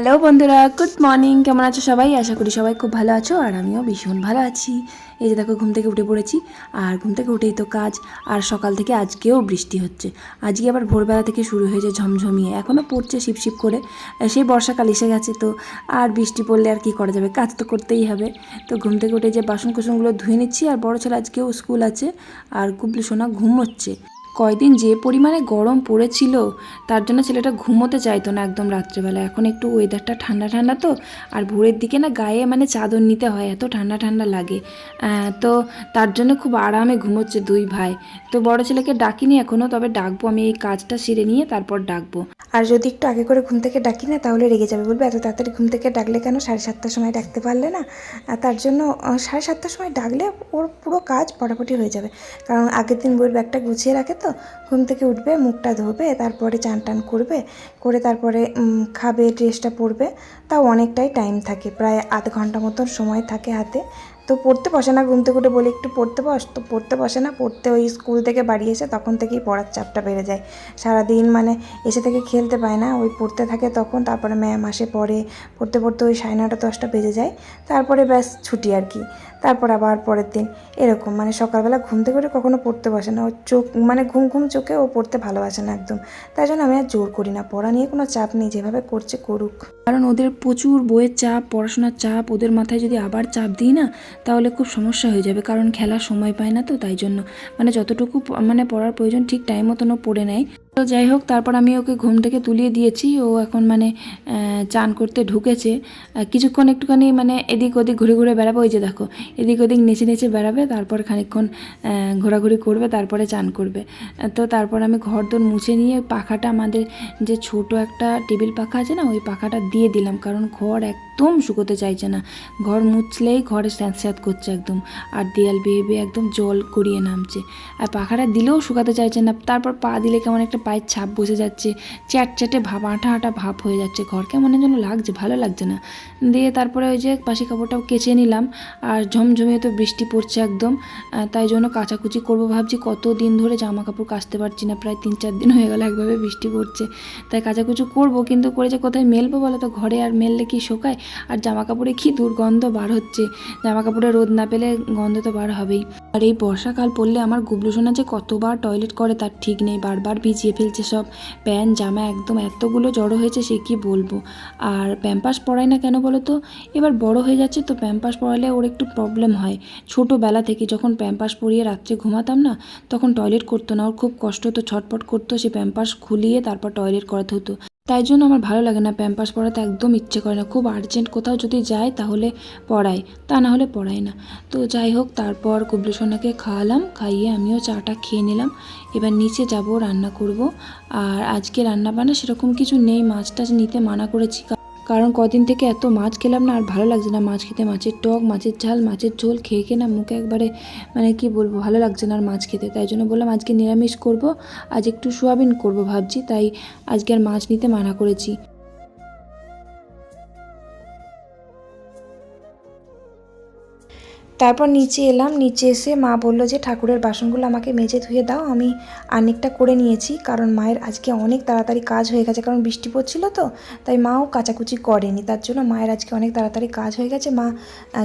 Hello বন্ধুরা। Good morning কেমন আছো সবাই? আশা করি সবাই খুব ভালো আছো, আর আমিও ভীষণ ভালো আছি। এই যে দেখো, ঘুম থেকে উঠে পড়েছি। আর ঘুম থেকে উঠেই তো কাজ, আর সকাল থেকে আজকেও বৃষ্টি হচ্ছে। আজকে আবার ভোরবেলা থেকে শুরু হয়েছে ঝমঝমিয়ে। এখনও পড়ছে শিপশিপ করে। সেই বর্ষাকাল এসে গেছে তো। আর বৃষ্টি পড়লে আর কি করা যাবে? কাজ তো করতেই হবে। তো ঘুম থেকে উঠে যে বাসন কুসনগুলো ধুয়ে নিচ্ছি, আর বড় ছেলে আজকেও স্কুল আছে। আর কুবলু সোনা ঘুমোচ্ছে। কয়দিন যে পরিমাণে গরম পড়েছিল, তার জন্য ছেলেটা ঘুমোতে চাইতো না একদম রাত্রেবেলা। এখন একটু ওয়েদারটা ঠান্ডা ঠান্ডা তো, আর ভোরের দিকে না গায়ে মানে চাদর নিতে হয়, এত ঠান্ডা ঠান্ডা লাগে। তো তার জন্য খুব আরামে ঘুমোচ্ছে দুই ভাই। তো বড় ছেলেকে ডাকিনি এখনও তবে ডাকবো, আমি এই কাজটা সেরে নিয়ে তারপর ডাকবো। আর যদি একটু আগে করে ঘুম থেকে ডাকি না, তাহলে রেগে যাবে, বলবে এত তাড়াতাড়ি ঘুম থেকে ডাকলে কেন? সাড়ে সাতটার সময় ডাকতে পারলে না। তার জন্য সাড়ে সাতটার সময় ডাকলে ওর পুরো কাজ পটাপটি হয়ে যাবে। কারণ আগের দিন বইয়ের ব্যাগটা গুছিয়ে রাখে তো ঘুম থেকে উঠবে, মুখটা ধোবে, তারপরে চান টান করবে, করে তারপরে খাবে, ড্রেসটা পরবে। তাও অনেকটাই টাইম থাকে, প্রায় আধ ঘণ্টা মতন সময় থাকে হাতে। তো পড়তে বসে না, ঘুম থেকে উঠে বলি, একটু পড়তে বস। তো পড়তে বসে না, পড়তে ওই স্কুল থেকে বাড়ি এসে তখন থেকেই পড়ার চাপটা বেড়ে যায়। সারাদিন মানে এসে থেকে খেলতে পায় না, ওই পড়তে থাকে তখন, তারপরে ম্যাম আসে পড়ে পড়তে পড়তে ওই সাড়ে নটা দশটা বেজে যায়। তারপরে ব্যাস ছুটি আর কি। তারপর আবার পরের দিন। এরকম মানে সকালবেলা ঘুম থেকে উঠে কখনো পড়তে বসে না। ও চোখ মানে ঘুম ঘুম চোখে ও পড়তে ভালোবাসে না একদম। তাই জন্য আমি আর জোর করি না। পড়া নিয়ে কোনো চাপ নেই, যেভাবে করছে করুক। কারণ ওদের প্রচুর বইয়ের চাপ, পড়াশোনার চাপ, ওদের মাথায় যদি আবার চাপ দিই না, তাহলে খুব সমস্যা হয়ে যাবে। কারণ খেলার সময় পায় না তো, তাই জন্য। মানে যতটুকু মানে পড়ার প্রয়োজন ঠিক টাইম মতনও পড়ে নেয়। তো যাই হোক, তারপর আমি ওকে ঘুম থেকে তুলিয়ে দিয়েছি। ও এখন মানে চান করতে ঢুকেছে। কিছুক্ষণ একটুখানি মানে এদিক ওদিক ঘুরে ঘুরে বেড়াবে। ওই যে দেখো, এদিক ওদিক নেচে নেচে বেড়াবে, তারপর খানিকক্ষণ ঘোরাঘুরি করবে, তারপরে চান করবে। তো তারপর আমি ঘর দোর মুছে নিয়ে পাখাটা আমাদের যে ছোট একটা টেবিল পাখা আছে না, ওই পাখাটা দিয়ে দিলাম। কারণ ঘর একদম শুকোতে চাইছে না। ঘর মুছলেই ঘরে স্যাঁত করছে একদম। আর দেয়াল বেয়ে বেয়ে একদম জল গড়িয়ে নামছে। আর পাখাটা দিলেও শুকাতে চাইছে না। তারপর পা দিলে কেমন একটা পায়ের ছাপ বসে যাচ্ছে, চ্যাট চ্যাটে ভাব, আঠা আঠা ভাব হয়ে যাচ্ছে ঘর কেমন যেন লাগছে, ভালো লাগছে না। দিয়ে তারপরে ওই যে পাশি কাপড়টাও কেচে নিলাম, আর ঝমঝমিয়ে তো বৃষ্টি পড়ছে একদম তাই জন্য কাচাকুচি করব ভাবছি। কত দিন ধরে জামা কাপড় কাচতে পারছি না, প্রায় তিন চার দিন হয়ে গেল একভাবে বৃষ্টি পড়ছে। তাই কাচাকুচি করব, কিন্তু করে যে কোথায় মেলবো বলো তো, ঘরে আর মেললে কি শোকায়? আর জামা কাপড়ে কি দুর্গন্ধ বার হচ্ছে? জামা কাপড়ে রোদ না পেলে গন্ধ তো বার হবেই। আর এই বর্ষাকাল পড়লে আমার গুবলু সোনা যে কতবার টয়লেট করে তার ঠিক নেই, বারবার ভিজিয়ে ফেলছে সব প্যান্ট, জামা একদম এতগুলো জড়ো হয়েছে সে কি বলব? আর প্যাম্পাস পরায় না কেন বলো তো এবার বড় হয়ে যাচ্ছে তো প্যাম্পাস পড়ালে ওর একটু প্রবলেম হয়। ছোটোবেলা থেকে যখন প্যাম্পাস পরিয়ে রাত্রে ঘুমাতাম না, তখন টয়লেট করতো না। ওর খুব কষ্ট হতো, ছটপট করতো সে প্যাম্পাস খুলিয়ে তারপর টয়লেট করাতে হতো। তাই জন্য আমার ভালো লাগে না প্যাম্পাস পড়াতে, একদম ইচ্ছে করে না। খুব আর্জেন্ট কোথাও যদি যায় তাহলে পড়াই, তা না হলে পড়াই না। তো যাই হোক, তারপর কুবলু সোনাকে খাওয়ালাম, খাইয়ে আমিও চাটা খেয়ে নিলাম। এবার নিচে যাব, রান্না করব। আর আজকে রান্না বান্না সেরকম কিছু নেই মাছ টাছ নিতে মানা করেছি। কারণ কদিন থেকে এত মাছ খেলাম না, আর ভালো লাগছে না মাছ খেতে। মাছের টক, মাছের ঝাল, মাছের ঝোল খেয়ে খেয়ে না মুখে একবারে মানে কি বলব, ভালো লাগছে না আর মাছ খেতে। তাই জন্য বললাম আজকে নিরামিষ করব, আজ একটু সোয়াবিন করব ভাবছি, তাই আজকে আর মাছ নিতে মানা করেছি। তারপর নিচে এলাম, নিচে এসে মা বলল যে, ঠাকুরের বাসনগুলো আমাকে মেজে ধুয়ে দাও, আমি অনেকটা করে নিয়েছি, কারণ মায়ের আজকে অনেক তাড়াতাড়ি কাজ হয়ে গেছে, কারণ বৃষ্টি পড়ছিল তো, তাই মাও কাচাকুচি করেনি, তার জন্য মায়ের আজকে অনেক তাড়াতাড়ি কাজ হয়ে গেছে, মা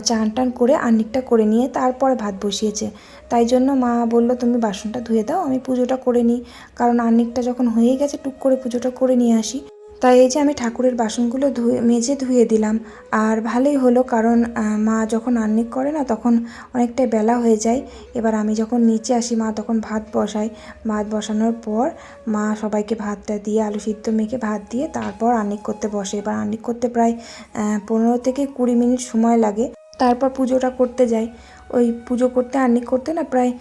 চান টান করে আর্নিকটা করে নিয়ে তারপরে ভাত বসিয়েছে, তাই জন্য মা বলল, তুমি বাসনটা ধুয়ে দাও, আমি পুজোটা করে নিই, কারণ আর্নিকটা যখন হয়ে গেছে, টুক করে পুজোটা করে নিয়ে আসি। তাই এই যে আমি ঠাকুরের বাসনগুলো ধুয়ে, মেজে ধুয়ে দিলাম। আর ভালোই হলো কারণ মা যখন আর্নিক করে না, তখন অনেকটাই বেলা হয়ে যায়। এবার আমি যখন নিচে আসি, মা তখন ভাত বসায়। ভাত বসানোর পর মা সবাইকে ভাতটা দিয়ে, আলু সিদ্ধ মেখে ভাত দিয়ে তারপর আর্নিক করতে বসে। এবার আর্নিক করতে প্রায় পনেরো থেকে কুড়ি মিনিট সময় লাগে। তারপর পুজোটা করতে যাই। ওই পুজো করতে আর্নিক করতে না প্রায়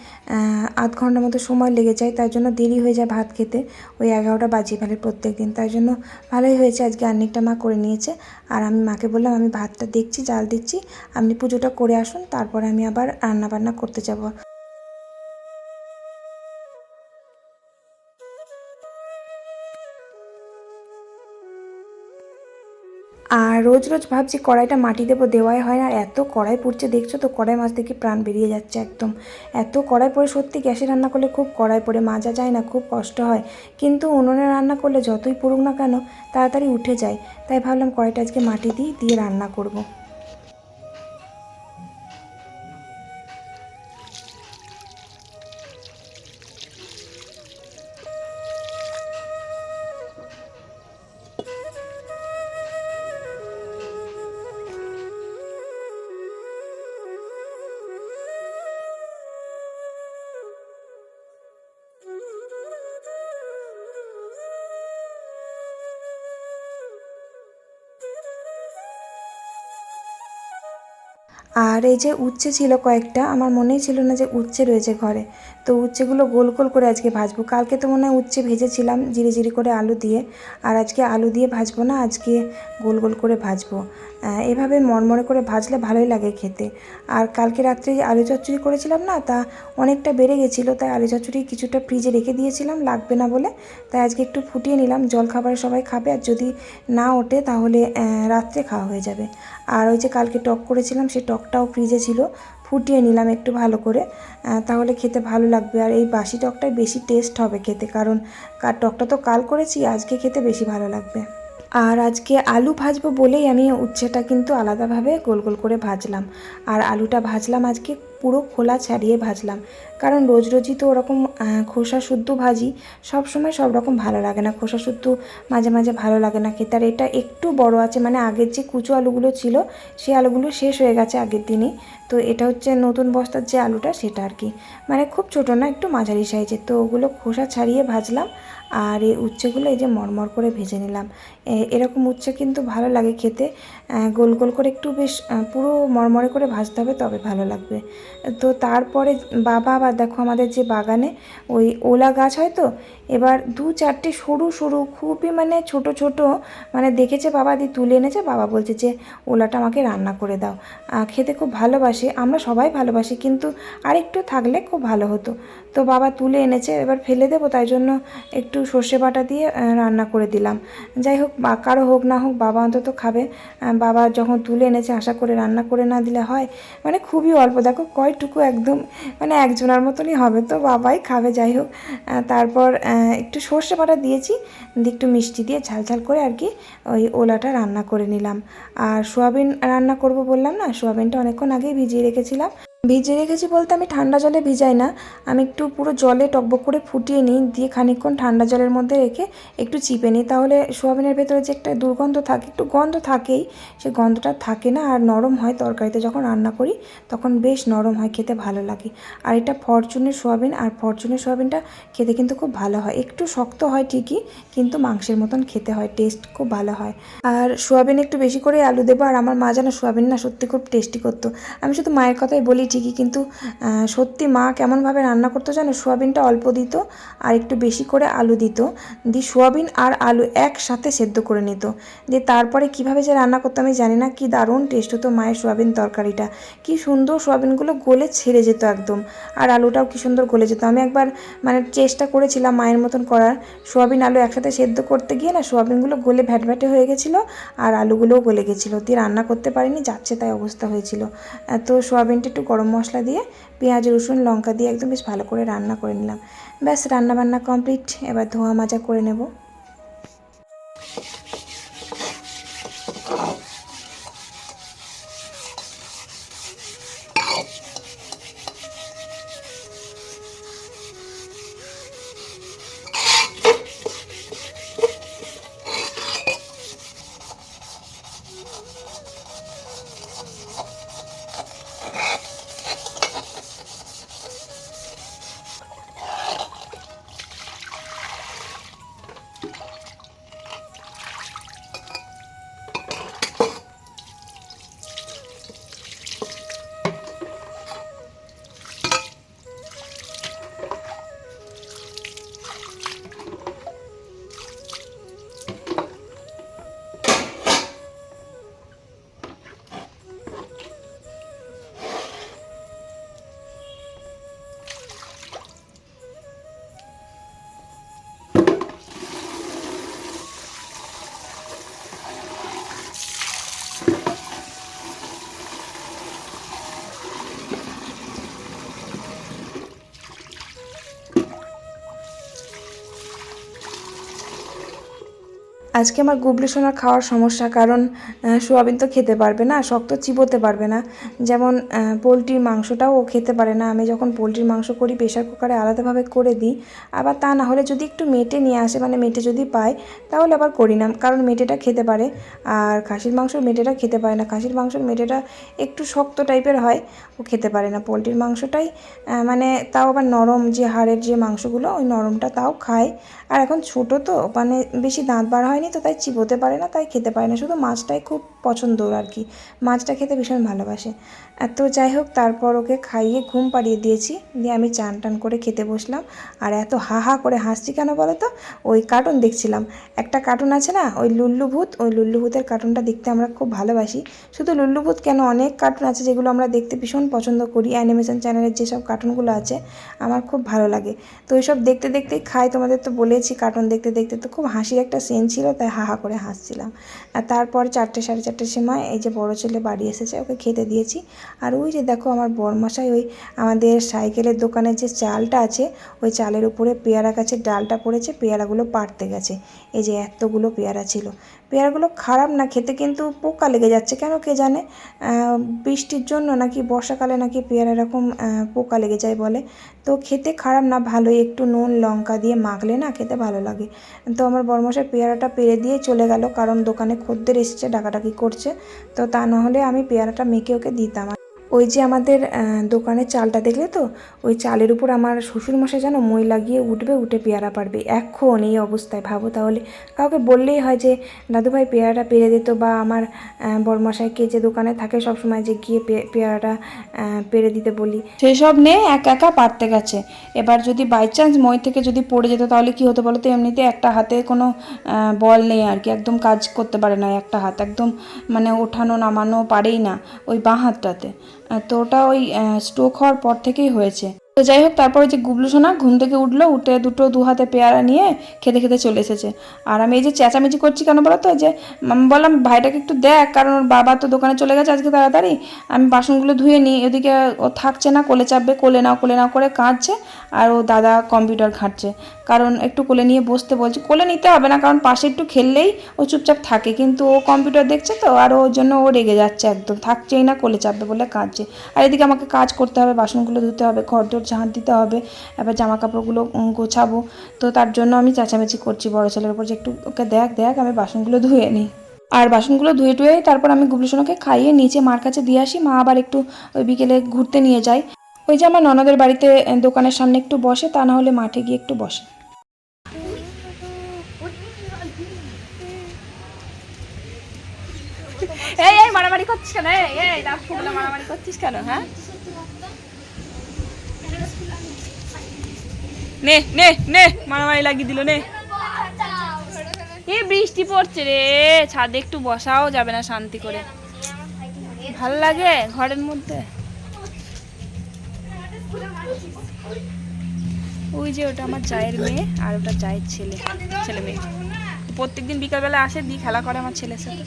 আধ ঘণ্টার মতো সময় লেগে যায়। তার জন্য দেরি হয়ে যায় ভাত খেতে। ওই এগারোটা বাজিয়ে ফেলে প্রত্যেক দিন। তার জন্য ভালোই হয়েছে। আজকে আর্নিকটা মা করে নিয়েছে। আর আমি মাকে বললাম, আমি ভাতটা দেখছি, জাল দিচ্ছি। আপনি পুজোটা করে আসুন। তারপরে আমি আবার রান্নাবান্না করতে যাব। রোজ রোজ ভাবছি কড়াইটা মাটি দেবো, দেওয়াই হয় না। আর এত কড়াই পড়ছে, দেখছ তো? কড়াই মাছ দেখে প্রাণ বেরিয়ে যাচ্ছে একদম। এত কড়াই পড়ে, সত্যি গ্যাসে রান্না করলে খুব কড়াই পড়ে, মাজা যায় না, খুব কষ্ট হয়। কিন্তু উনুনে রান্না করলে যতই পড়ুক না কেন, তাড়াতাড়ি উঠে যায়। তাই ভাবলাম কড়াইটা আজকে মাটি দিয়ে দিয়ে রান্না করব। আর এই যে উচ্ছে ছিল কয়েকটা, আমার মনেই ছিল না যে উচ্ছে রয়েছে ঘরে। তো উচ্ছেগুলো গোল গোল করে আজকে ভাজবো। কালকে তো মনে হয় উচ্ছে ভেজেছিলাম, জিরি জিরি করে আলু দিয়ে। আর আজকে আলু দিয়ে ভাজবো না, আজকে গোল গোল করে ভাজবো। এভাবে মরমরে করে ভাজলে ভালোই লাগে খেতে। আর কালকে রাত্রে যে আলু চচ্চড়ি করেছিলাম না, তা অনেকটা বেড়ে গেছিল, তাই আলু চচ্চড়ি কিছুটা ফ্রিজে রেখে দিয়েছিলাম, লাগবে না বলে। তাই আজকে একটু ফুটিয়ে নিলাম জল খাবারে সবাই খাবে, আর যদি না ওঠে তাহলে রাত্রে খাওয়া হয়ে যাবে। আর ওই যে কালকে টক করেছিলাম, সেই টকটাও ফ্রিজে ছিল। ফুটিয়ে নিলাম একটু ভালো করে। তাহলে খেতে ভালো লাগবে। আর এই বাসি টকটাই বেশি টেস্ট হবে খেতে। কারণ কার টকটা তো কাল করেছি, আজকে খেতে বেশি ভালো লাগবে। আর আজকে আলু ভাজবো বলেই আমি উচ্ছেটা কিন্তু আলাদাভাবে গোল গোল করে ভাজলাম। আর আলুটা ভাজলাম আজকে পুরো খোলা ছাড়িয়ে ভাজলাম। কারণ রোজ রোজই তো ওরকম খোসা শুদ্ধ ভাজি, সব সময় সব রকম ভালো লাগে না। খোসা শুদ্ধ মাঝে মাঝে ভালো লাগে না খেতে। আর এটা একটু বড় আছে মানে আগের যে কুচো আলুগুলো ছিল সেই আলুগুলো শেষ হয়ে গেছে আগের দিনই তো এটা হচ্ছে নতুন বস্তার যে আলুটা, সেটা আর কি। মানে খুব ছোটো না, একটু মাঝারি সাইজের তো ওগুলো খোসা ছাড়িয়ে ভাজলাম। আর এই উচ্ছেগুলো এই যে মরমর করে ভেজে নিলাম। এরকম উচ্ছে কিন্তু ভালো লাগে খেতে। গোল গোল করে একটু বেশ পুরো মরমরে করে ভাজতে হবে, তবে ভালো লাগবে। তো তারপরে বাবা আবার দেখো আমাদের যে বাগানে ওই ওলা গাছ হয় তো, এবার দু চারটে সরু সরু, খুবই মানে ছোট ছোট মানে দেখেছে বাবা দি তুলে এনেছে, বাবা বলছে যে, ওলাটা আমাকে রান্না করে দাও। খেতে খুব ভালোবাসে, আমরা সবাই ভালোবাসি, কিন্তু আরেকটু থাকলে খুব ভালো হতো। তো বাবা তুলে এনেছে, এবার ফেলে দেবো, তাই জন্য একটু সর্ষে বাটা দিয়ে রান্না করে দিলাম। যাই হোক কারও হোক না হোক, বাবা অন্তত খাবে। বাবা যখন তুলে এনেছে, আশা করে রান্না করে না দিলে হয়? মানে খুবই অল্প। দেখো, কয়টুকু একদম মানে একজনের মতনই হবে তো, বাবাই খাবে, যাই হোক। তারপর একটু সর্ষে বাটা দিয়েছি, দিয়ে একটু মিষ্টি দিয়ে ঝাল ঝাল করে আর কি ওই ওলাটা রান্না করে নিলাম। আর সোয়াবিন রান্না করব বললাম না, সোয়াবিনটা অনেকক্ষণ আগেই ভিজিয়ে রেখেছিলাম। ভিজিয়ে রেখেছি বলতে আমি ঠান্ডা জলে ভিজাই না। আমি একটু পুরো জলে টকবক করে ফুটিয়ে নিই, দিয়ে খানিকক্ষণ ঠান্ডা জলের মধ্যে রেখে একটু চিপে নিই। তাহলে সোয়াবিনের ভেতরে যে একটা দুর্গন্ধ থাকে, একটু গন্ধ থাকেই, সে গন্ধটা থাকে না আর নরম হয়। তরকারিতে যখন রান্না করি, তখন বেশ নরম হয়, খেতে ভালো লাগে। আর এটা ফরচুনের সোয়াবিন, আর ফরচুনের সোয়াবিনটা খেতে কিন্তু খুব ভালো হয়। একটু শক্ত হয় ঠিকই, কিন্তু মাংসের মতন খেতে হয়, টেস্ট খুব ভালো হয়। আর সোয়াবিন একটু বেশি করে আলু দেবো, আর আমার মা যেন সোয়াবিন না সত্যি খুব টেস্টি করতো। আমি শুধু মায়ের কথাই বলি ঠিকই, কিন্তু সত্যি মা কেমনভাবে রান্না করতো জানো? সোয়াবিনটা অল্প দিত আর একটু বেশি করে আলু দিত। দিয়ে সোয়াবিন আর আলু একসাথে সেদ্ধ করে নিত। দিয়ে তারপরে কীভাবে যে রান্না করতো আমি জানি না, কি দারুণ টেস্ট হতো মায়ের সোয়াবিন তরকারিটা। কি সুন্দর সোয়াবিনগুলো গলে ছেড়ে যেত একদম। আর আলুটাও কি সুন্দর গলে যেত। আমি একবার মানে চেষ্টা করেছিলাম মায়ের মতন করার। সোয়াবিন আলু একসাথে সেদ্ধ করতে গিয়ে না, সোয়াবিনগুলো গলে ভ্যাটভ্যাটে হয়ে গেছিল আর আলুগুলোও গলে গেছিল। দিয়ে রান্না করতে পারিনি, যাচ্ছে তাই অবস্থা হয়েছিল। তো সোয়াবিনটা একটু গরম মশলা দিয়ে পেঁয়াজ, রসুন, লঙ্কা দিয়ে একদম বেশ ভালো করে রান্না করে নিলাম। ব্যাস, রান্নাবান্না কমপ্লিট এবার ধোয়া মাজা করে নেব। আজকে আমার গুবলি সোনার খাওয়ার সমস্যা, কারণ সোয়াবিন তো খেতে পারবে না, শক্ত চিবোতে পারবে না। যেমন পোলট্রির মাংসটাও ও খেতে পারে না। আমি যখন পোলট্রির মাংস করি প্রেশার কুকারে আলাদাভাবে করে দিই। আবার তা না হলে যদি একটু মেটে নিয়ে আসে মানে মেটে যদি পায়, তাহলে আবার করি না, কারণ মেটেটা খেতে পারে। আর খাসির মাংস মেটেটা খেতে পারে না। খাসির মাংসর মেটেটা একটু শক্ত টাইপের হয়, ও খেতে পারে না। পোলট্রির মাংসটাই মানে তাও আবার নরম যে হাড়ের যে মাংসগুলো, ওই নরমটা তাও খায়। আর এখন ছোটো তো মানে বেশি দাঁত বার হয়নি তো তাই চিবোতে পারে না, তাই খেতে পারে না। শুধু মাছটাই খুব পছন্দ আর কি। মাছটা খেতে ভীষণ ভালোবাসে। তো যাই হোক তারপর ওকে খাইয়ে ঘুম পাড়িয়ে দিয়েছি। দিয়ে আমি চান টান করে খেতে বসলাম। আর এত হা হা করে হাসছি কেন বলো তো? ওই কার্টুন দেখছিলাম। একটা কার্টুন আছে না? ওই লুল্লু ভূত? ওই লুল্লু ভূতের কার্টুনটা দেখতে আমরা খুব ভালোবাসি। শুধু লুল্লু ভূত কেন? অনেক কার্টুন আছে যেগুলো আমরা দেখতে ভীষণ পছন্দ করি। অ্যানিমেশন চ্যানেলের যেসব কার্টুনগুলো আছে, আমার খুব ভালো লাগে। তো ওইসব দেখতে দেখতেই খাই, তোমাদের তো বলেছি কার্টুন দেখতে দেখতে তো খুব হাসির একটা সিন ছিল, তাই হা হা করে হাসছিলাম। আর তারপর চারটে সাড়ে চারটের সময় এই যে বড় ছেলে বাড়ি এসেছে, ওকে খেতে দিয়েছি। আর ওই যে দেখো আমার বরমশাই ওই আমাদের সাইকেলের দোকানে যে চালটা আছে, ওই চালের উপরে পেয়ারা গাছের ডালটা পড়েছে, পেয়ারাগুলো পাড়তে গেছে। এই যে এতগুলো পেয়ারা ছিল। পেয়ারাগুলো খারাপ না, খেতে কিন্তু পোকা লেগে যাচ্ছে, কেন কে জানে? বৃষ্টির জন্য নাকি বর্ষাকালে নাকি পেয়ারা এরকম পোকা লেগে যায় বলে। তো খেতে খারাপ না, ভালোই একটু নুন, লঙ্কা দিয়ে মাখলে না খেতে ভালো লাগে। তো আমার বরমশাই পেয়ারাটা পেরে দিয়ে চলে গেল, কারণ দোকানে খদ্দের এসেছে, ডাকাডাকি করছে। তো তা না হলে আমি পেয়ারাটা মেখে ওকে দিতাম। ওই যে আমাদের আহ, দোকানের চালটা দেখলে তো? ওই চালের উপর আমার শ্বশুরমশাই যেন মই লাগিয়ে উঠবে উঠে পেয়ারা পারবে এখন এই অবস্থায় ভাবো তাহলে। কাউকে বললেই হয় যে দাদুভাই পেয়ারাটা পেরে দিত বা আমার আহ, বড়মশাইকে যে দোকানে থাকে সব সময় যে গিয়ে পেয়ারাটা পেরে দিতে বলি। সেসব নিয়ে একা একা পারতে গেছে। এবার যদি বাই চান্স মই থেকে যদি পড়ে যেত তাহলে কি হতো বলো তো? এমনিতে একটা হাতে কোনো বল নেই আর কি। একদম কাজ করতে পারে না একটা হাত। একদম মানে ওঠানো নামানো পারেই না ওই বাঁ হাতটাতে। তো ওটা ওই স্ট্রোক হওয়ার পর থেকেই হয়েছে। তো যাই হোক, তারপরে যে গুবলু সোনা ঘুম থেকে উঠল, উঠে দুটো দু হাতে পেয়ারা নিয়ে খেতে খেতে চলে এসেছে। আর আমি এই যে চেঁচামেচি করছি কেন বলো তো যে আমি বললাম, ভাইটাকে একটু দেখ, কারণ ওর বাবা তো দোকানে চলে গেছে আজকে তাড়াতাড়ি। আমি বাসনগুলো ধুয়ে নিই ওদিকে ও থাকছে না, কোলে চাপবে, কোলে নাও কোলে নাও করে কাঁদছে, আর ও দাদা কম্পিউটার ঘাঁটছে। কারণ একটু কোলে নিয়ে বসতে বলছে, কোলে নিতে হবে না, কারণ পাশে একটু খেললেই ও চুপচাপ থাকে। কিন্তু ও কম্পিউটার দেখছে তো, আর ওর জন্য ও রেগে যাচ্ছে একদম, থাকছেই না, কোলে চাপবে বলে কাঁদছে। আর এদিকে আমাকে কাজ করতে হবে, বাসনগুলো ধুতে হবে, ঘর ঝাঁট দিতে হবে, এবার জামা কাপড়গুলো গোছাবো। তো তার জন্য আমি চেঁচামেচি করছি বড় ছেলের উপর যে একটু ওকে দেখ দেখ, আমি বাসনগুলো ধুয়ে নিই। আর বাসনগুলো ধুয়ে টুয়ে তারপর আমি গুবলুসোনাকে খাইয়ে নিচে মার কাছে দিয়ে আসি, মা আবার একটু ওই বিকেলে ঘুরতে নিয়ে যায়। ওই যে আমার ননদের বাড়িতে দোকানের সামনে একটু বসে, তা না হলে মাঠে গিয়ে একটু বসে। এই এই, মারামারি করছিস কেন? এই এই ফুটলে, মারামারি করছিস কেন হ্যাঁ? নে নে নে, মারামারি লাগিয়ে দিল, নে। এ বৃষ্টি পড়ছে রে, ছাদে একটু বসাও যাবে না শান্তি করে। ভালো লাগে ঘরের মধ্যে? ওই যে ওটা আমার চায়ের মেয়ে আর ওটা চায়ের ছেলে ছেলে মেয়ে। প্রত্যেকদিন বিকালবেলা আসে, দিয়ে খেলা করে আমার ছেলের সাথে।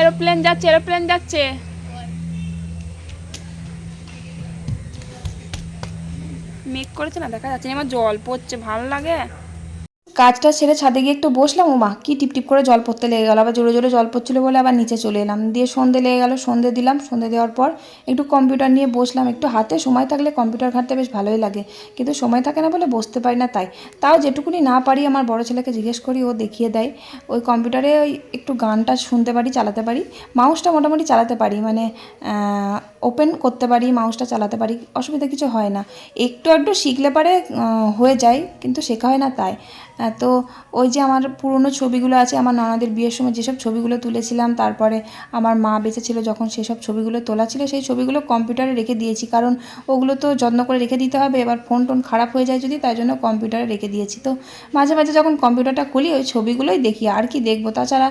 এরোপ্লেন যাচ্ছে এরোপ্লেন যাচ্ছে। মেঘ করেছে না দেখা যাচ্ছে না, আমার জল পড়ছে ভালো লাগে? কাজটা সেরে ছাদে গিয়ে একটু বসলাম ও মা কি টিপ টিপ করে জল পড়তে লেগে গেল, আবার জোরে জোরে জল পড়ছিল বলে আবার নিচে চলে এলাম। দিয়ে সন্ধে লেগে গেল, সন্ধে দিলাম, সন্ধে দেওয়ার পর একটু কম্পিউটার নিয়ে বসলাম, একটু হাতে সময় থাকলে কম্পিউটার ঘাঁটতে বেশ ভালোই লাগে, কিন্তু সময় থাকে না বলে বসতে পারি না তাই। তাও যেটুকুনি না পারি আমার বড় ছেলেকে জিজ্ঞেস করি, ও দেখিয়ে দেয়, ওই কম্পিউটারে ওই একটু গানটা শুনতে পারি, চালাতে পারি মাউসটা মোটামুটি চালাতে পারি মানে ওপেন করতে পারি মাউসটা চালাতে পারি, অসুবিধা কিছু হয় না। একটু একটু শিখলে পারে হয়ে যায়, কিন্তু শেখা হয় না তাই। তো ওই যে আমার পুরনো ছবিগুলো আছে, আমার নানাদের বিয়ের সময় যেসব ছবিগুলো তুলেছিলাম, তারপরে আমার মা বেঁচে ছিল যখন সেসব ছবিগুলো তোলা ছিল, সেই ছবিগুলো কম্পিউটারে রেখে দিয়েছি। কারণ ওগুলো তো যত্ন করে রেখে দিতে হবে, এবার ফোন টোন খারাপ হয়ে যায় যদি, তাই জন্য কম্পিউটারে রেখে দিয়েছি। তো মাঝে মাঝে যখন কম্পিউটারটা খুলি, ওই ছবিগুলোই দেখি, আর কি দেখব? তাছাড়া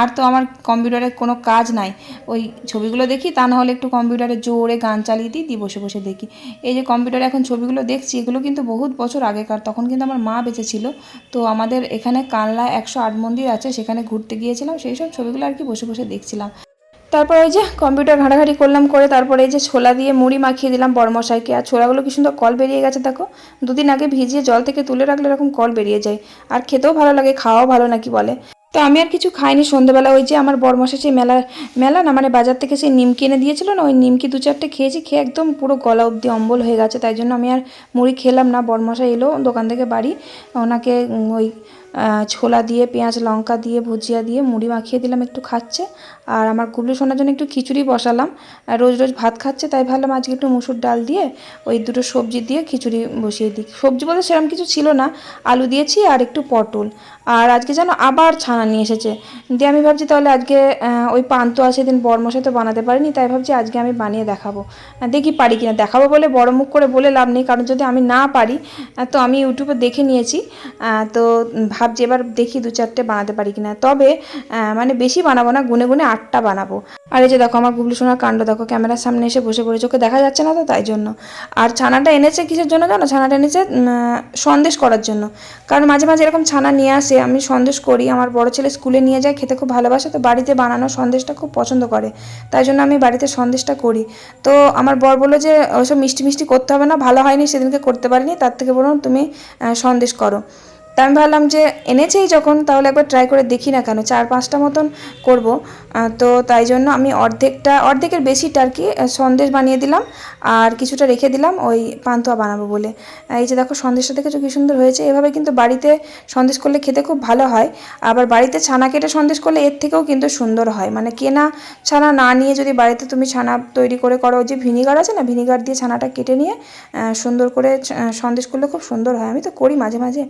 আর তো আমার কম্পিউটারে কোনো কাজ নাই। ওই ছবিগুলো দেখি, তা না হলে একটু কম্পিউটারে জোরে গান চালিয়ে দিই, দিয়ে বসে বসে দেখি। এই যে কম্পিউটারে এখন ছবিগুলো দেখছি, এগুলো কিন্তু বহুত বছর আগেকার, তখন কিন্তু আমার মা বেঁচে ছিল তো আমাদের এখানে কানলা একশো আট মন্দির আছে, সেখানে ঘুরতে গিয়েছিলাম, সেই সব ছবিগুলো আর কি বসে বসে দেখছিলাম। তারপর ওই যে কম্পিউটার ঘাঁটাঘাঁটি করলাম করে, তারপরে এই যে ছোলা দিয়ে মুড়ি মাখিয়ে দিলাম বরমশাইকে। আর ছোলাগুলো কি সুন্দর কল বেরিয়ে গেছে দেখো। দুদিন আগে ভিজিয়ে জল থেকে তুলে রাখলে এরকম কল বেরিয়ে যায়। আর খেতেও ভালো লাগে, খাওয়াও ভালো নাকি বলে। তো আমি আর কিছু খাইনি। সন্ধ্যেবেলা ওই যে আমার বরমশা সেই মেলা মেলা না মানে বাজার থেকে সেই নিমকি এনে দিয়েছিল না, ওই নিমকি দু চারটে খেয়েছি, খেয়ে একদম পুরো গলা অব্দি অম্বল হয়ে গেছে। তাই জন্য আমি আর মুড়ি খেলাম না। বরমশাই এলো দোকান থেকে বাড়ি। ওনাকে ওই ছোলা দিয়ে, পেঁয়াজ, লঙ্কা দিয়ে, ভুজিয়া দিয়ে মুড়ি মাখিয়ে দিলাম একটু খাচ্ছে। আর আমার গুবলু সোনার জন্য একটু খিচুড়ি বসালাম। রোজ রোজ ভাত খাচ্ছে, তাই ভাবলাম আজকে একটু মুসুর ডাল দিয়ে ওই দুটো সবজি দিয়ে খিচুড়ি বসিয়ে দিই। সবজি বলতে সেরকম কিছু ছিল না, আলু দিয়েছি আর একটু পটল। আর আজকে যেন আবার ছানা নিয়ে এসেছে। দিয়ে আমি ভাবছি তাহলে আজকে ওই পান্তুয়া সেদিন বরমশাই তো বানাতে পারিনি, তাই ভাবছি আজকে আমি বানিয়ে দেখাবো। দেখি পারি কিনা, দেখাবো বলে বড় মুখ করে বলে লাভ নেই, কারণ যদি আমি না পারি তো আমি ইউটিউবে দেখে নিয়েছি। তো ভাবছি এবার দেখি দু চারটে বানাতে পারি কিনা। তবে মানে বেশি বানাবো না, গুনে গুনে আটটা বানাবো। আর এই যে দেখো আমার গুবলু সোনার কাণ্ড, দেখো ক্যামেরার সামনে এসে বসে পড়েছে, ওকে দেখা যাচ্ছে না তো তাই জন্য। আর ছানাটা এনেছে কিসের জন্য জানো? ছানাটা এনেছে সন্দেশ করার জন্য। কারণ মাঝে মাঝে এরকম ছানা নিয়ে আসে, আমি সন্দেশ করি, আমার বড় ছেলে স্কুলে নিয়ে যায়, খেতে খুব ভালোবাসে, তো বাড়িতে বানানো সন্দেশটা খুব পছন্দ করে। তাই জন্য আমি বাড়িতে সন্দেশটা করি। তো আমার বর বলল যে ওইসব মিষ্টি মিষ্টি করতে হবে না, ভালো হয়নি, সেদিনকে করতে পারিনি, তার থেকে বলুন তুমি সন্দেশ করো। তা আমি ভাবলাম যে এনেছেই যখন, তাহলে একবার ট্রাই করে দেখি না কেন, চার পাঁচটা মতন করব। তো তাই জন্য আমি অর্ধেকটা, অর্ধেকের বেশিটা আর কি সন্দেশ বানিয়ে দিলাম, আর কিছুটা রেখে দিলাম ওই পান্তুয়া বানাবো বলে। এই যে দেখো সন্দেশটা দেখেছ কি সুন্দর হয়েছে? এভাবে কিন্তু বাড়িতে সন্দেশ করলে খেতে খুব ভালো হয়, আবার বাড়িতে ছানা কেটে সন্দেশ করলে এর থেকেও কিন্তু সুন্দর হয়। মানে কেনা ছানা না নিয়ে যদি বাড়িতে তুমি ছানা তৈরি করে করো যে ভিনিগার আছে না, ভিনিগার দিয়ে ছানাটা কেটে নিয়ে সুন্দর করে সন্দেশ করলে খুব সুন্দর হয়। আমি তো করি মাঝে মাঝে।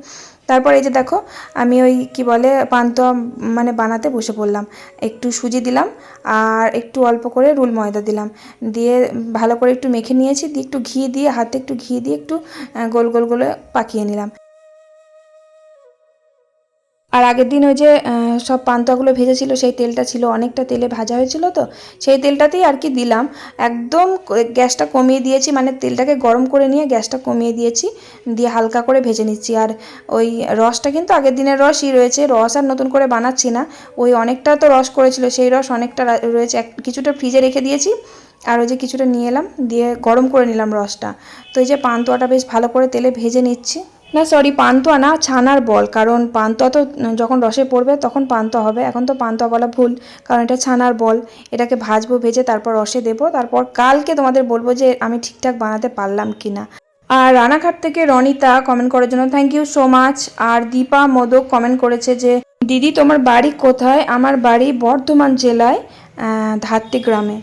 তারপর এই যে দেখো, আমি ওই কি বলে, পান্তুয়া মানে বানাতে বসে পড়লাম। একটু সুজি দিলাম আর একটু অল্প করে রুল ময়দা দিলাম। দিয়ে ভালো করে একটু মেখে নিয়েছি, দিয়ে একটু ঘি দিয়ে, হাতে একটু ঘি দিয়ে একটু গোল গোল গোলে পাকিয়ে নিলাম। আর আগের দিন ওই যে সব পান্তাগুলো ভেজেছিল, সেই তেলটা ছিল, অনেকটা তেলে ভাজা হয়েছিল তো, সেই তেলটাতেই আর কি দিলাম। একদম গ্যাসটা কমিয়ে দিয়েছি মানে তেলটাকে গরম করে নিয়ে গ্যাসটা কমিয়ে দিয়েছি, দিয়ে হালকা করে ভেজে নিচ্ছি। আর ওই রসটা কিন্তু আগের দিনের রসই রয়েছে, রস আর নতুন করে বানাচ্ছি না। ওই অনেকটা তো রস করেছিল, সেই রস অনেকটা রয়েছে কিছুটা ফ্রিজে রেখে দিয়েছি, আর ওই যে কিছুটা নিয়ে এলাম, দিয়ে গরম করে নিলাম রসটা। তো এই যে পান্তুয়াটা বেশ ভালো করে তেলে ভেজে নিচ্ছি। না সরি পান্তুয়া না, ছানার বল। কারণ পান্তুয়া তো যখন রসে পড়বে তখন পান্তুয়া হবে। এখন তো পান্তুয়া বলা ভুল, কারণ এটা ছানার বল। এটাকে ভাজবো, ভেজে তারপর রসে দেবো। তারপর কালকে তোমাদের বলব যে আমি ঠিকঠাক বানাতে পারলাম কি না আর রানাঘাট থেকে রনিতা কমেন্ট করার জন্য থ্যাংক ইউ সো মাচ আর দীপা মোদক কমেন্ট করেছে যে, দিদি, তোমার বাড়ি কোথায়? আমার বাড়ি বর্ধমান জেলায় ধাত্রি গ্রামে।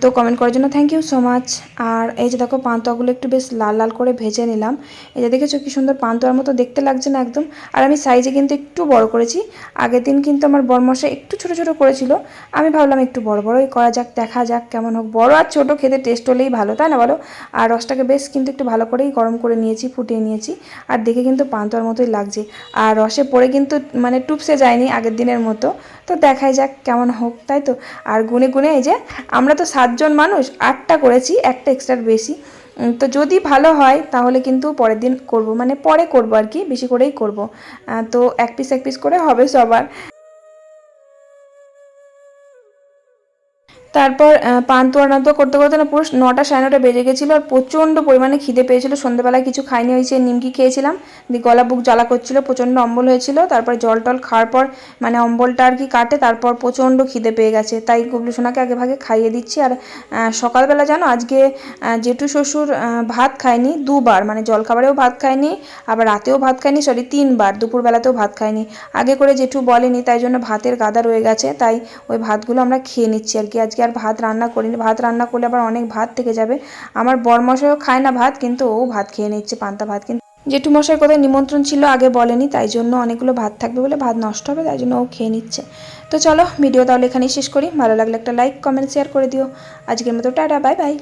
তো কমেন্ট করার জন্য থ্যাংক ইউ সো মাচ আর এই যে দেখো পান্তুয়াগুলো একটু বেশ লাল লাল করে ভেজে নিলাম। এই যে দেখেছ কি সুন্দর পান্তুয়ার মতো দেখতে লাগছে না একদম। আর আমি সাইজে কিন্তু একটু বড় করেছি। আগের দিন কিন্তু আমার বরমশা একটু ছোট ছোট করেছিল। আমি ভাবলাম একটু বড় বড়ই করা যাক, দেখা যাক কেমন হোক। বড় আর ছোট খেতে টেস্ট হলেই ভালো, তাই না বলো? আর রসটাকে বেশ কিন্তু একটু ভালো করেই গরম করে নিয়েছি, ফুটিয়ে নিয়েছি। আর দেখে কিন্তু পান্তুয়ার মতোই লাগছে। আর রসে পড়ে কিন্তু মানে টুপসে যায়নি আগের দিনের মতো। তো দেখাই যাক কেমন হোক, তাই তো? আর গুনে গুনে এই যে, আমরা তো সাতজন মানুষ, আটটা করেছি, একটা এক্সট্রার বেশি। তো যদি ভালো হয়, তাহলে কিন্তু পরের দিন করব মানে পরে করব আর কি, বেশি করেই করব। তো এক পিস এক পিস করে হবে সবার। তারপর পান্তুয়া নান্তুয়া করতে করতে না পুরো নটা সাড়ে নটা বেজে গেছিল আর প্রচণ্ড পরিমাণে খিদে পেয়েছিল। সন্ধ্যেবেলায় কিছু খাইনি হয়েছে নিমকি খেয়েছিলাম। দিয়ে গলা বুক জ্বালা করছিল, প্রচণ্ড অম্বল হয়েছিল। তারপর জল টল খাওয়ার পর মানে অম্বলটা আর কি কাটে, তারপর প্রচণ্ড খিদে পেয়ে গেছে। তাই গুবলু সোনাকে আগে ভাগে খাইয়ে দিচ্ছি। আর সকালবেলা জানো, আজকে জেঠু শ্বশুর ভাত খায়নি দুবার। মানে জলখাবারেও ভাত খায়নি, আবার রাতেও ভাত খায়নি সরি তিনবার। দুপুরবেলাতেও ভাত খায়নি। আগে করে জেঠু বলেনি, তাই জন্য ভাতের গাদা রয়ে গেছে। তাই ওই ভাতগুলো আমরা খেয়ে নিচ্ছি আর কি। আজকে আর ভাত রান্না করিনি ভাত রান্না করলে আবার অনেক ভাত থেকে যাবে। আমার বরমশাইও খায় না ভাত, কিন্তু ও ভাত খেয়ে নিচ্ছে, পান্তা ভাত। কিন্তু জেঠু মশাই কোথায় নিমন্ত্রণ ছিল আগে বলেনি, তাই জন্য অনেকগুলো ভাত থাকবে বলে ভাত নষ্ট হবে, তাই জন্য ও খেয়ে নিচ্ছে। তো চলো, ভিডিও তাহলে এখানেই শেষ করি। ভালো লাগলে একটা লাইক কমেন্ট শেয়ার করে দিও। আজকের মতো টাটা বাই বাই